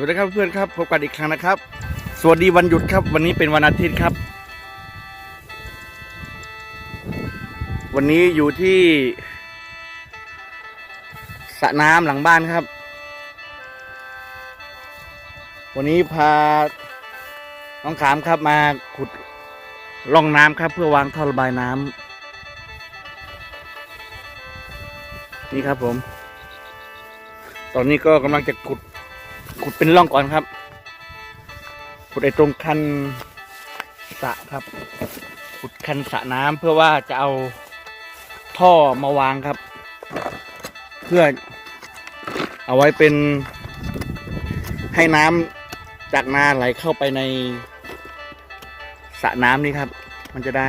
สวัสดีครับเพื่อนครับพบกันอีกครั้งนะครับ สวัสดีวันหยุดครับ วันนี้เป็นวันอาทิตย์ครับ วันนี้อยู่ที่สระน้ำหลังบ้านครับ วันนี้พาน้องขามครับมาขุดร่องน้ำครับ เพื่อวางท่อระบายน้ำนี่ครับผม ตอนนี้ก็กำลังจะขุด ขุดเป็นร่องก่อนครับ ขุดไอ้ตรงคันสระครับ ขุดคันสระน้ำเพื่อว่าจะเอาท่อมาวางครับ เพื่อเอาไว้เป็นให้น้ำจากนาไหลเข้าไปในสระน้ำนี่ครับ มันจะได้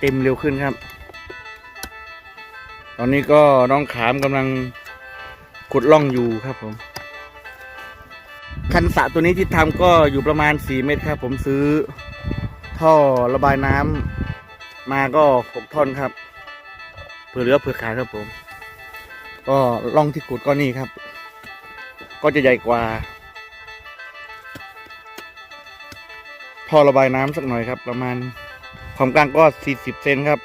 เต็มเร็วขึ้นครับ ตอนนี้ก็น้องขามกำลังขุดร่องอยู่ครับผม คันสระตัวนี้ที่ทำก็อยู่ประมาณ 4 เมตรครับ ผมซื้อท่อระบายน้ำมาก็ 6 ท่อนครับ เผื่อเหลือเผื่อขายครับผม ก็ร่องที่ขุดก็นี่ครับ ก็จะใหญ่กว่า ท่อระบายน้ำสักหน่อยครับ ประมาณความกว้างก็ 40 เซนครับ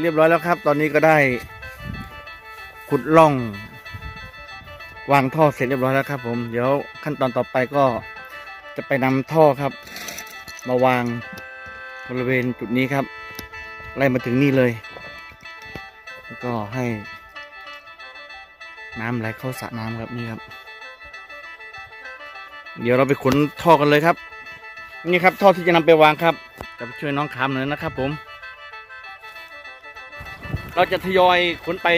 เรียบร้อยแล้วครับ ตอนนี้ก็ได้ ขุดร่อง วางท่อเสร็จเรียบร้อยแล้วครับ ผมเดี๋ยวขั้นตอนต่อไปก็จะไปนำท่อครับ มาวางบริเวณจุดนี้ครับ ไล่มาถึงนี่เลย แล้วก็ให้ น้ำไหลเข้าสระน้ำครับนี่ครับ เดี๋ยวเราไปขนท่อกันเลยครับ นี่ครับท่อที่จะนำไปวางครับจะไปช่วยน้องขามหน่อยนะครับ ผม เราจะทยอยขนไป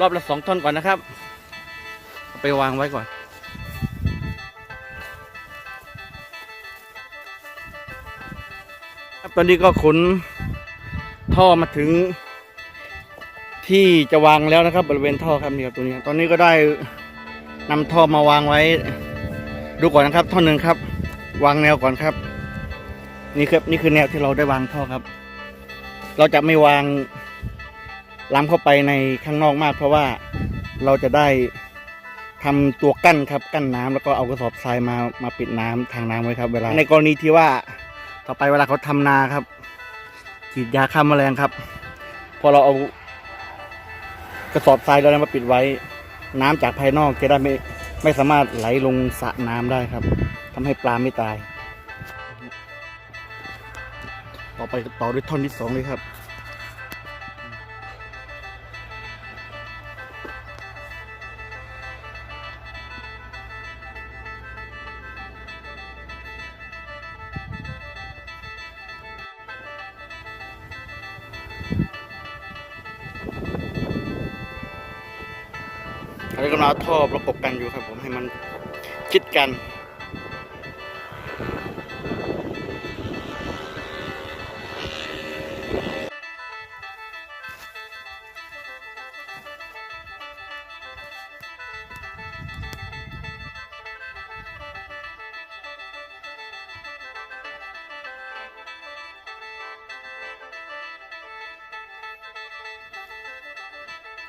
รอบละสองท่อนก่อนนะครับ ไปวางไว้ก่อนครับตอนนี้ก็ขนท่อมาถึงที่จะวางแล้วนะครับ บริเวณท่อครับนี่ครับตัวนี้ ตอนนี้ก็ได้นำท่อมาวางไว้ ดูก่อนนะครับ ท่อนหนึ่งครับ วางแนวก่อนครับ นี่ครับนี่คือแนวที่เราได้วางท่อครับ เราจะไม่วาง ล้ำเข้าไปในข้างนอกมาก เพราะว่าเราจะได้ทำตัวกั้นครับกั้นน้ำแล้วก็เอากระสอบทรายมามาปิดน้ำทางน้ำไว้ครับ เวลา ในกรณีที่ว่าต่อไปเวลาเขาทำนาครับฉีดยาฆ่าแมลงครับ พอเราเอากระสอบทรายเรามาปิดไว้ น้ำจากภายนอกจะได้ไม่ไม่สามารถไหลลงสระน้ำได้ครับทำให้ปลาไม่ตาย ต่อไปต่อด้วยท่อนที่สองเลยครับ ให้กำลังท่อประกบกันอยู่ครับผมให้มันชิดกัน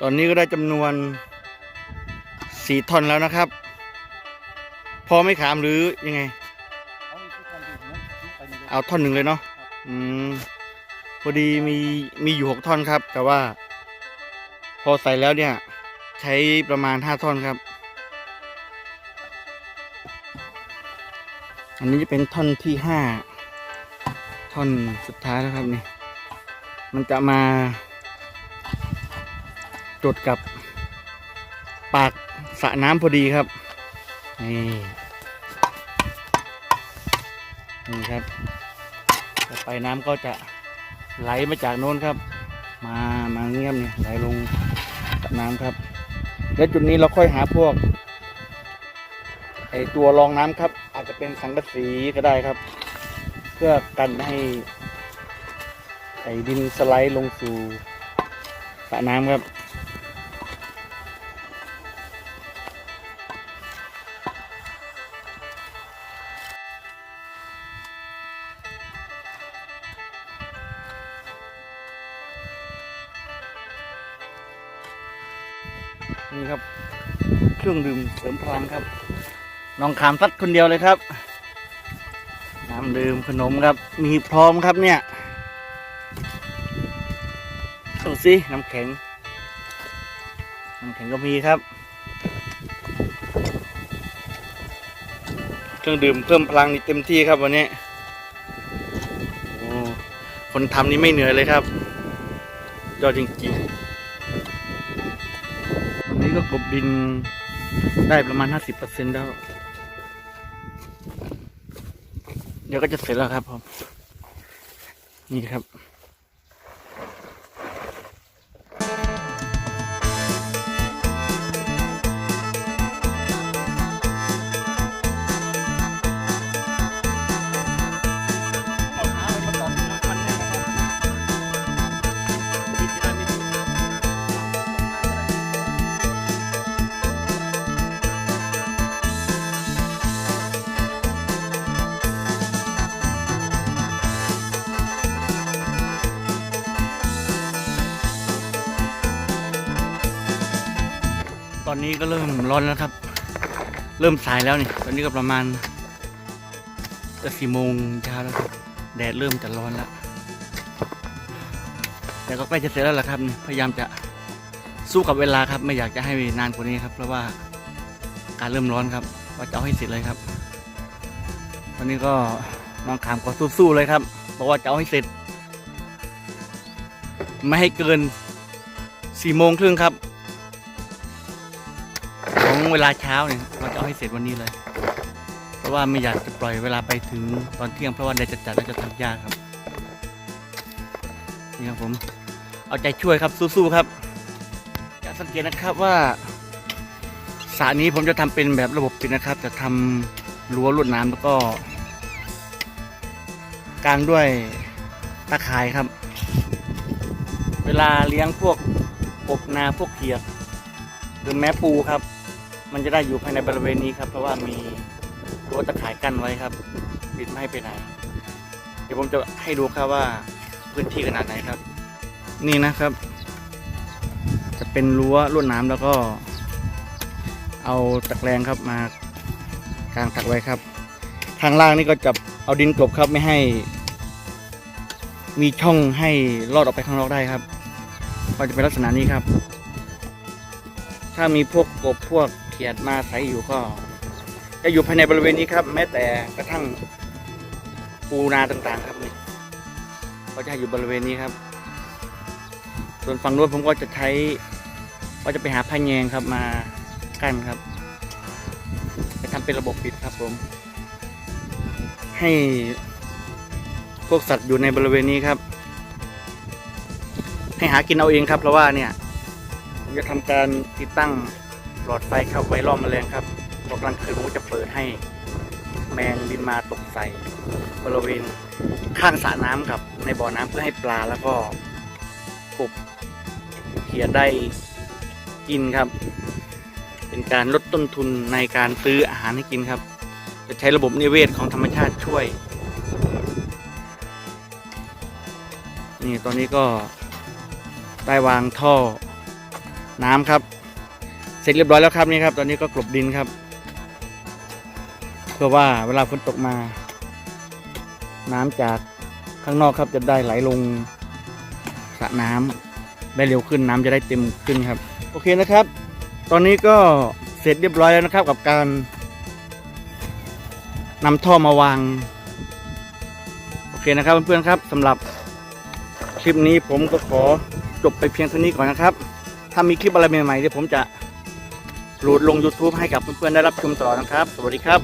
ตอนนี้ก็ได้จำนวนสี่ท่อนแล้วนะครับ พอไม่ขามหรือยังไง เอาท่อนหนึ่งเลยเนาะอืมพอดีมีมีอยู่หกท่อนครับ แต่ว่า พอใส่แล้วเนี่ย ใช้ประมาณห้าท่อนครับ อันนี้จะเป็นท่อนที่ห้าท่อนสุดท้ายแล้วครับนี่ มันจะมา จุดกับปากสระน้ำพอดีครับ นี่นี่ครับต่อไปน้ำก็จะไหลมาจากโน้นครับ มามาเงียบเนี่ยไหลลงสระน้ำครับ แล้วจุดนี้เราค่อยหาพวกไอตัวรองน้ำครับ อาจจะเป็นสังกะสีก็ได้ครับ เพื่อกันให้ไอดินสไลด์ลงสู่สระน้ำครับ นี่ครับ เครื่องดื่มเสริมพลังครับ น้องขามซัดคนเดียวเลยครับ น้ำดื่มขนมครับ มีพร้อมครับเนี่ยดูสิน้ำแข็ง น้ำแข็งก็มีครับ เครื่องดื่มเพิ่มพลังนี่เต็มที่ครับวันนี้คนทำนี่ไม่เหนื่อยเลยครับยอดจริงๆ วันนี้ก็กบดินได้ประมาณ 50%แล้ว เดี๋ยวก็จะเสร็จแล้วครับผม นี่ครับ ตอนนี้ก็เริ่มร้อนแล้วครับ เริ่มสายแล้วนี่ตอนนี้ก็ประมาณจะสี่โมงเช้าแล้วครับแดดเริ่มจะร้อนแล้วแต่ก็ใกล้จะเสร็จแล้วล่ะครับพยายามจะสู้กับเวลาครับ ไม่อยากจะให้นานกว่านี้ครับ เพราะว่าการเริ่มร้อนครับ ว่าจะเอาให้เสร็จเลยครับ ตอนนี้ก็น้องขามก็สู้ๆเลยครับบอกว่าจะเอาให้เสร็จ ไม่ให้เกินสี่โมงครึ่งครับ เวลาเช้าเนี่ยเราจะเอาให้เสร็จวันนี้เลย เพราะว่าไม่อยากจะปล่อยเวลาไปถึงตอนเที่ยงเพราะว่าแดดจะจัดแล้วจะทำยากครับนี่ครับผมเอาใจช่วยครับสู้ๆครับอยากสังเกตนะครับว่าสระนี้ผมจะทำเป็นแบบระบบปิดนะครับ จะทำรั้วลวดน้ำแล้วก็กางด้วยตะข่ายครับ เวลาเลี้ยงพวกกบนาพวกเขียดหรือแม้ปูครับ มันจะได้อยู่ภายในบริเวณนี้ครับเพราะว่ามีรั้วตะข่ายกั้นไว้ครับปิดไม่ให้ไปไหน เดี๋ยวผมจะให้ดูครับว่าพื้นที่ขนาดไหนครับ นี่นะครับ จะเป็นรั้วลวดน้ำแล้วก็ เอาตะแกรงครับมากางถักไว้ครับ ทางล่างนี่ก็จะเอาดินกลบครับไม่ให้ มีช่องให้ลอดออกไปข้างนอกได้ครับ ก็จะเป็นลักษณะนี้ครับ ถ้ามีพวกกบพวก เขียดมาใส่อยู่ก็ จะอยู่ภายในบริเวณนี้ครับ แม้แต่กระทั่งปูนาต่างๆ ครับนี่ก็จะอยู่บริเวณนี้ครับ ส่วนฝั่งนู้นผมก็จะใช้ก็จะไปหาพะแยงครับมากั้นครับจะทำเป็นระบบปิดครับผม ให้พวกสัตว์อยู่ในบริเวณนี้ครับ ให้หากินเอาเองครับเพราะว่าเนี่ยผมจะทำการติดตั้ง หลอดไฟครับไว้ล่อมแมลงครับพอกลางคืนผมจะเปิดให้แมงบินมาตกใส่บริเวณข้างสระน้ำครับ ในบ่อน้ำเพื่อให้ปลาแล้วก็กบเขียดได้กินครับ เป็นการลดต้นทุนในการซื้ออาหารให้กินครับ จะใช้ระบบนิเวศของธรรมชาติช่วย นี่ตอนนี้ก็ได้วางท่อน้ำครับ ร็จเรียบร้อยแล้วครับนี่ครับ ตอนนี้ก็กลบดินครับ เพื่อว่าเวลาฝนตกมา น้ำจากข้างนอกครับจะได้ไหลลงสระน้ำได้เร็วขึ้นน้ำจะได้เต็มขึ้นครับ โอเคนะครับ ตอนนี้ก็เสร็จเรียบร้อยแล้วนะครับกับการนำท่อมาวาง โอเคนะครับเพื่อนๆครับสำหรับคลิปนี้ผมก็ขอจบไปเพียงเท่านี้ก่อนนะครับ ถ้ามีคลิปอะไรใหม่ๆเดี๋ยวผมจะ โหลดลง YouTube ให้กับเพื่อนๆได้รับชมต่อนะครับ สวัสดีครับ